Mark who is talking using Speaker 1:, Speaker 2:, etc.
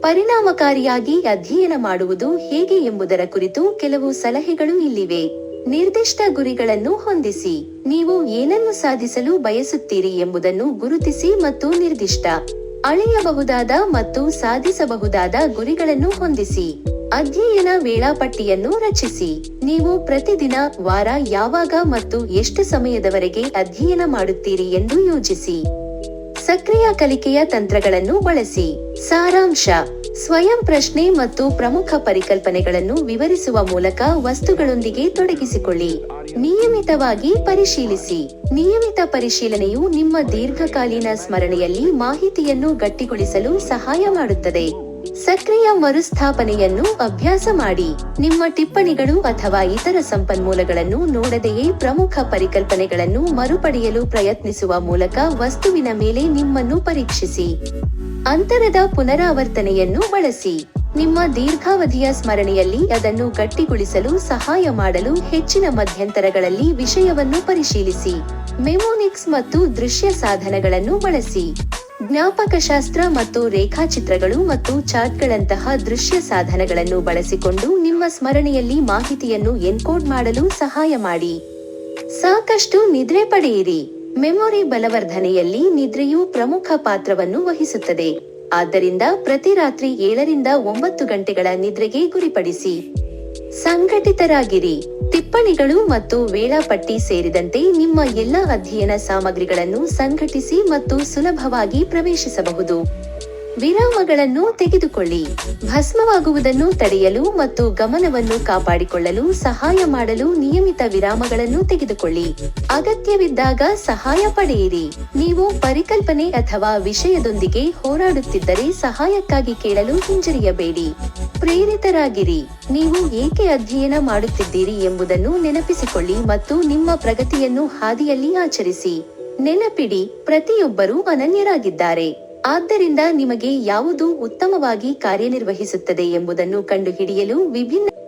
Speaker 1: ಪರಿಣಾಮಕಾರಿಯಾಗಿ ಅಧ್ಯಯನ ಮಾಡುವುದು ಹೇಗೆ ಎಂಬುದರ ಕುರಿತು ಕೆಲವು ಸಲಹೆಗಳು ಇಲ್ಲಿವೆ. ನಿರ್ದಿಷ್ಟ ಗುರಿಗಳನ್ನು ಹೊಂದಿಸಿ. ನೀವು ಏನನ್ನು ಸಾಧಿಸಲು ಬಯಸುತ್ತೀರಿ ಎಂಬುದನ್ನು ಗುರುತಿಸಿ ಮತ್ತು ನಿರ್ದಿಷ್ಟ. ಅಳೆಯಬಹುದಾದ ಮತ್ತು ಸಾಧಿಸಬಹುದಾದ ಗುರಿಗಳನ್ನು ಹೊಂದಿಸಿ. ಅಧ್ಯಯನ ವೇಳಾಪಟ್ಟಿಯನ್ನು ರಚಿಸಿ. ನೀವು ಪ್ರತಿದಿನ, ವಾರ, ಯಾವಾಗ ಮತ್ತು ಎಷ್ಟು ಸಮಯದವರೆಗೆ ಅಧ್ಯಯನ ಮಾಡುತ್ತೀರಿ ಎಂದು ಯೋಜಿಸಿ. ಸಕ್ರಿಯ ಕಲಿಕೆಯ ತಂತ್ರಗಳನ್ನು ಬಳಸಿ. ಸಾರಾಂಶ, ಸ್ವಯಂ ಪ್ರಶ್ನೆ ಮತ್ತು ಪ್ರಮುಖ ಪರಿಕಲ್ಪನೆಗಳನ್ನು ವಿವರಿಸುವ ಮೂಲಕ ವಸ್ತುಗಳೊಂದಿಗೆ ತೊಡಗಿಸಿಕೊಳ್ಳಿ. ನಿಯಮಿತವಾಗಿ ಪರಿಶೀಲಿಸಿ. ನಿಯಮಿತ ಪರಿಶೀಲನೆಯು ನಿಮ್ಮ ದೀರ್ಘಕಾಲೀನ ಸ್ಮರಣೆಯಲ್ಲಿ ಮಾಹಿತಿಯನ್ನು ಗಟ್ಟಿಗೊಳಿಸಲು ಸಹಾಯ ಮಾಡುತ್ತದೆ. ಸಕ್ರಿಯ ಮರುಸ್ಥಾಪನೆಯನ್ನು ಅಭ್ಯಾಸ ಮಾಡಿ. ನಿಮ್ಮ ಟಿಪ್ಪಣಿಗಳು ಅಥವಾ ಇತರ ಸಂಪನ್ಮೂಲಗಳನ್ನು ನೋಡದೆಯೇ ಪ್ರಮುಖ ಪರಿಕಲ್ಪನೆಗಳನ್ನು ಮರುಪಡೆಯಲು ಪ್ರಯತ್ನಿಸುವ ಮೂಲಕ ವಸ್ತುವಿನ ಮೇಲೆ ನಿಮ್ಮನ್ನು ಪರೀಕ್ಷಿಸಿ. ಅಂತರದ ಪುನರಾವರ್ತನೆಯನ್ನು ಬಳಸಿ. ನಿಮ್ಮ ದೀರ್ಘಾವಧಿಯ ಸ್ಮರಣೆಯಲ್ಲಿ ಅದನ್ನು ಗಟ್ಟಿಗೊಳಿಸಲು ಸಹಾಯ ಮಾಡಲು ಹೆಚ್ಚಿನ ಮಧ್ಯಂತರಗಳಲ್ಲಿ ವಿಷಯವನ್ನು ಪರಿಶೀಲಿಸಿ. ಮೆಮೋನಿಕ್ಸ್ ಮತ್ತು ದೃಶ್ಯ ಸಾಧನಗಳನ್ನು ಬಳಸಿ. ಜ್ಞಾಪಕಶಾಸ್ತ್ರ ಮತ್ತು ರೇಖಾಚಿತ್ರಗಳು ಮತ್ತು ಚಾರ್ಟ್ಗಳಂತಹ ದೃಶ್ಯ ಸಾಧನಗಳನ್ನು ಬಳಸಿಕೊಂಡು ನಿಮ್ಮ ಸ್ಮರಣೆಯಲ್ಲಿ ಮಾಹಿತಿಯನ್ನು ಎನ್ಕೋಡ್ ಮಾಡಲು ಸಹಾಯ ಮಾಡಿ. ಸಾಕಷ್ಟು ನಿದ್ರೆ ಪಡೆಯಿರಿ. ಮೆಮೊರಿ ಬಲವರ್ಧನೆಯಲ್ಲಿ ನಿದ್ರೆಯು ಪ್ರಮುಖ ಪಾತ್ರವನ್ನು ವಹಿಸುತ್ತದೆ. ಆದ್ದರಿಂದ ಪ್ರತಿ ರಾತ್ರಿ ಏಳರಿಂದ ಒಂಬತ್ತು ಗಂಟೆಗಳ ನಿದ್ರೆಗೆ ಗುರಿಪಡಿಸಿ. ಸಂಘಟಿತರಾಗಿರಿ. ಟಿಪ್ಪಣಿಗಳು ಮತ್ತು ವೇಳಾಪಟ್ಟಿ ಸೇರಿದಂತೆ ನಿಮ್ಮ ಎಲ್ಲಾ ಅಧ್ಯಯನ ಸಾಮಗ್ರಿಗಳನ್ನು ಸಂಘಟಿಸಿ ಮತ್ತು ಸುಲಭವಾಗಿ ಪ್ರವೇಶಿಸಬಹುದು. ವಿರಾಮಗಳನ್ನು ತೆಗೆದುಕೊಳ್ಳಿ. ಭಸ್ಮವಾಗುವುದನ್ನು ತಡೆಯಲು ಮತ್ತು ಗಮನವನ್ನು ಕಾಪಾಡಿಕೊಳ್ಳಲು ಸಹಾಯ ಮಾಡಲು ನಿಯಮಿತ ವಿರಾಮಗಳನ್ನು ತೆಗೆದುಕೊಳ್ಳಿ. ಅಗತ್ಯವಿದ್ದಾಗ ಸಹಾಯ ಪಡೆಯಿರಿ. ನೀವು ಪರಿಕಲ್ಪನೆ ಅಥವಾ ವಿಷಯದೊಂದಿಗೆ ಹೋರಾಡುತ್ತಿದ್ದರೆ ಸಹಾಯಕ್ಕಾಗಿ ಕೇಳಲು ಹಿಂಜರಿಯಬೇಡಿ. ಪ್ರೇರಿತರಾಗಿರಿ. ನೀವು ಏಕೆ ಅಧ್ಯಯನ ಮಾಡುತ್ತಿದ್ದೀರಿ ಎಂಬುದನ್ನು ನೆನಪಿಸಿಕೊಳ್ಳಿ ಮತ್ತು ನಿಮ್ಮ ಪ್ರಗತಿಯನ್ನು ಹಾದಿಯಲ್ಲಿ ಆಚರಿಸಿ. ನೆನಪಿಡಿ, ಪ್ರತಿಯೊಬ್ಬರೂ ಅನನ್ಯರಾಗಿದ್ದಾರೆ. ಆದ್ದರಿಂದ ನಿಮಗೆ ಯಾವುದು ಉತ್ತಮವಾಗಿ ಕಾರ್ಯನಿರ್ವಹಿಸುತ್ತದೆ ಎಂಬುದನ್ನು ಕಂಡುಹಿಡಿಯಲು ವಿಭಿನ್ನ